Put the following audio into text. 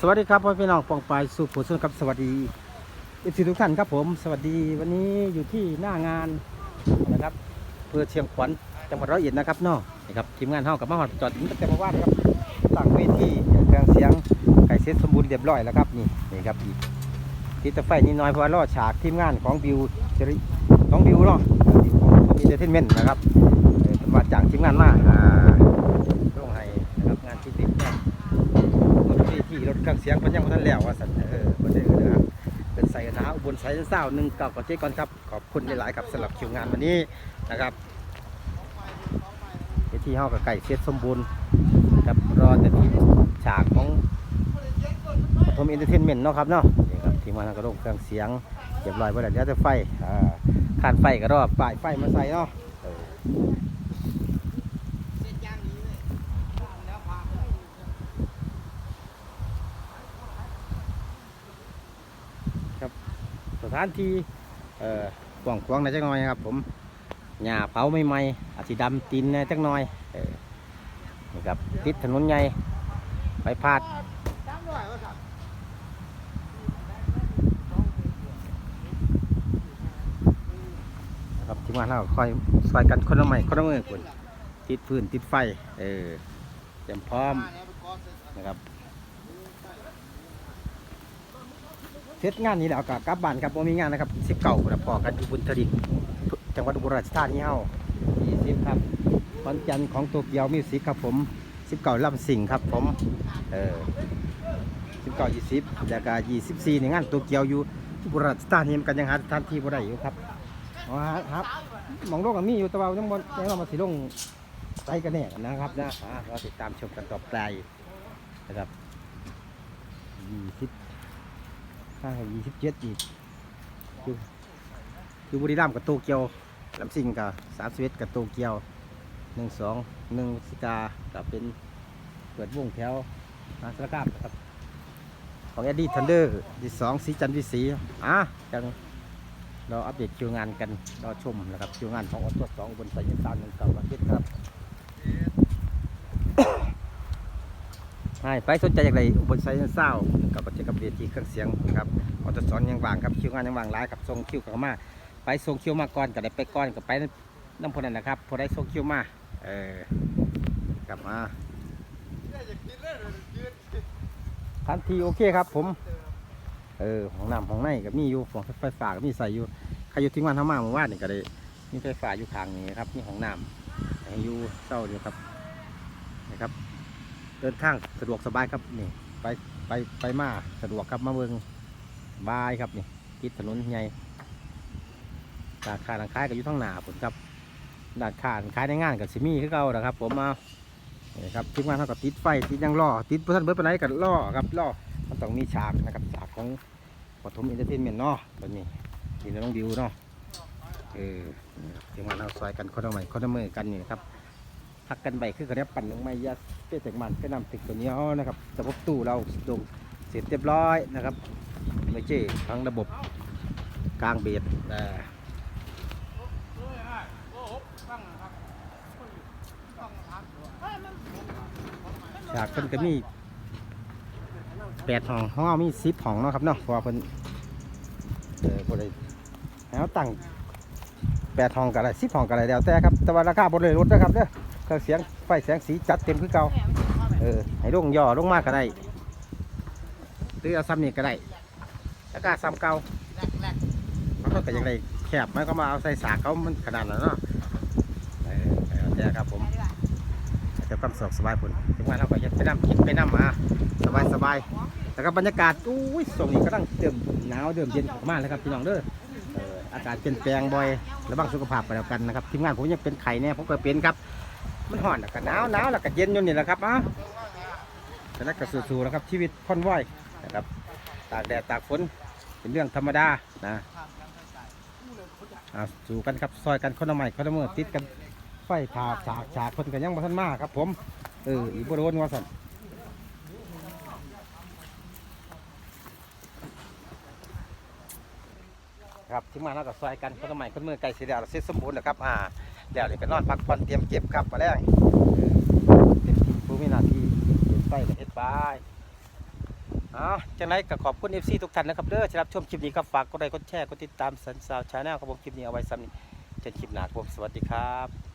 สวัสดีครับพ่อพี่น้องปองปายสุขผลสุนครับสวัสดีเอฟซีทุกท่านครับผม สวัสดีวันนี้อยู่ที่หน้างานนะครับอำเพื่อเชียงขวัญจังหวัดร้อยเอ็ดนะครับเนาะนี่ครับทีมงานเฮากับมาหอดจอดถึงตั้งแต่เมื่อวานครับตั้งเวทีเครื่องเสียงไก่เซ็ตสมบูรณ์เรียบร้อยแล้วครับนี่นี่ครับอีกที่ตะไฟนี่น้อยเพราะว่ารอฉากทีมงานของบิวจริของบิวเนาะของมีเดทเทนเมนต์นะครับเป็นว่าจางทีมงานมาอ่าลงให้นะครับงานที่ติดเนี่ย รถที่รถเครื่องเสียงเพิ่นยังบ่ทันแล้วว่าซั่นเออเพิ่นได้เออนะครับเป็นใส่นะอุบลไสายเศร้าหนึ่งเก่าก่อนเจ๊ก่อนครับ ขอบคุณหลายๆครับสำหรับคิวงานวันนี้นะครับเวทีเฮากับไก่เสร็จสมบูรณ์ครับรอแต่ที่ฉากของปฐมเอนเตอร์เทนเมนต์เนาะครับเนาะนี่ครับทีมงานก็ลงเครื่องเสียงเรียบร้อยบ่แล้วเดี๋ยวจะไฟอ่าคานไฟก็รอป้ายไฟมาใส่เนาะเออ สถานที่เอ่อกว้างขวางนะจักหน่อยครับ ผมหญ้าเผาใหม่ๆอาจสิดำตีนน่จักหน่อยเออนี่ครับติดถนนใหญ่ไปพาดนะครับที่มานเราคอยซอยกันคนละไม้คนละเมื่อคุณติดพื้นติดไฟ เออเตรียมพร้อมนะครับ เสร็จงานนี้แล้วก็กลับบ้านครับผมมีงานนะครับสิบเก่าครับพอกันอยู่บุญทดิกจังหวัดอุบลราชธานีเฮายี่สิบครับขอนแก่นของโตเกียวมิวสิกครับผมสิบเก่าลำสิงครับผมเออสิบเก่ายี่สิบแล้วก็ยี่สิบสี่ในงานโตเกียวอยู่ที่อุบลราชธานีมันกันยังหาสถานที่บ่ได้อยู่ครับอ๋อครับหมองโลกกันมีอยู่ต่ว่ายังบ่ยังว่ามาสิลงไปกันแน่นะครับนะเราติดตามชมกันต่อไปนะครับยี่สิบ ห้ายี่สิบเจ็ดอีกคือคือบุรีรัมย์กับโตเกียวลำซิงกับสามสิบเอ็ดกับโตเกียวหนึ่งสองหนึ่งสิกากับเป็นเปิดวงแถวนาสารกามครับของแอดดี้ทันเดอร์ที่สองสีจันทร์วิสีอะจังเราอัปเดตคิวงานกันรอชมนะครับคิวงานของออโต้สองบนสายสามหนึ่งเก้าวันเจ็ดครับ ใช่ไปสนใจอย่างไรอุบลไซน์เศร้ากับประเจกับเวทีเครื่องเสียงครับออตสอนยังวางครับคิวงานยังวางหลายกับทรงคิวกับมาไปทรงคิวมาก่อนกับได้ไปก่อนกับไปน้ำพนันนะครับพอได้ทรงคิวมาเออกลับมาทันทีโอเคครับผมเออของน้ำของในกับมีอยู่ของไฟฟ้าก็มีใส่อยู่ใครอยู่ที่งานทำมาเมื่อวานนี่ก็ได้มีไฟฟ้าอยู่ทางนี้ครับนี่ของน้ำให้อยู่เศร้าอยู่ครับนะครับ เดินทางสะดวกสบายครับนี่ไปไปไปมาสะดวกครับมาเบิงบายครับนี่ติดถนนใหญ่ร้านค้าร้านขายก็อยู่ทั้งหนาผมครับร้านค้าร้านขายในงานกับซิมี่คือเก่านะครับ ผมมานี่ครับทีมงานเท่ากับติดไฟติดยังล่อติดเพื่อนเบิร์ดไปไหนกับล่อครับล่อมันต้องมีฉากนะครับฉากของปฐมอินเตอร์เทนเมนต์เนาะแบบนี้ดินน้องดิวเนาะเออทีมงานเราซอยกันคนละไม้คนละมือกันนี่ครับ พักกันไปคือเขาเนี้ยปั่นลงไม้ยาเปี้ยแตกมันก็นำติดตัวนี้ยวนะครับระบบตู้เราลงเสร็จเรียบร้อยนะครับไม่ใช่ทั้งระบบกลางเบียดนะฉากเพิ่นก็มีแปดห้องห้องมีสิบห้องเนาะครับเนาะพราะว่าเพิ่นเออบ่ได้แล้วตั้งแปดห้องก็ได้สิบห้องก็ได้แล้วแต่ครับแต่ว่าราคาบ่ได้ลดนะครับเด้อ เครื่องเสียงไฟแสงสีจัดเต็มคือเก่าเออให้ลงย่อลงมากก็ได้หรือเอาซ้ำนี่ก็ได้แล้วก็ซ้ำเก่ามันก็ยังไงแคบมันก็มาเอาใส่สากเขามันขนาดนั้นเนาะเออเอาแต่ครับผมจะความสะดวกสบายผลถึงวันเราก็จะไปนั่งกินไปนั่งมาสบายสบายแล้วก็บรรยากาศอุ้ยส่งนี้ก็ต้องเติมหนาวเดิมเย็นออกมาเลยครับพี่น้องเด้อเอออากาศเปลี่ยนแปลงบ่อยระวังสุขภาพไปแล้วกันนะครับทีมงานผมยังเป็นไข่แน่ผมก็เป็นครับ มันห่อนแล้วก็หนาวหนาวแล้วก็เย็นอยู่นี่แหละครับอะแต่แล้วก็สู้ๆนะครับชีวิตค่อนไหวนะครับตากแดดตากฝนเป็นเรื่องธรรมดานะอ่าสู้กันครับซอยกันคนละไม้คนละมือติดกันไฟผาฉากฉากคนกันยังมาทันมากครับ ผมเอออีบริวารว่าสันครับที่มาแล้วก็ซอยกันคนละไม้คนละมือไก่สีแดงเสร็จสมบูรณ์แล้วครับอ่า เดี๋ยวเลยก็นอนพักผ่อนเตรียมเก็บกลับมาแล้วเต็มที่ผู้มีหน้าที่เก็บไปก็เฮ็ดไปอะอ้าจังไรก็ขอบคุณ FC ทุกท่านนะครับเด้อที่รับชมคลิปนี้ครับฝากกดไลค์กดแชร์กดติดตามสันสาวชาแนลของผมคลิปนี้เอาไว้ซ้ำนี้เจอกันคลิปหน้าครับผมสวัสดีครับ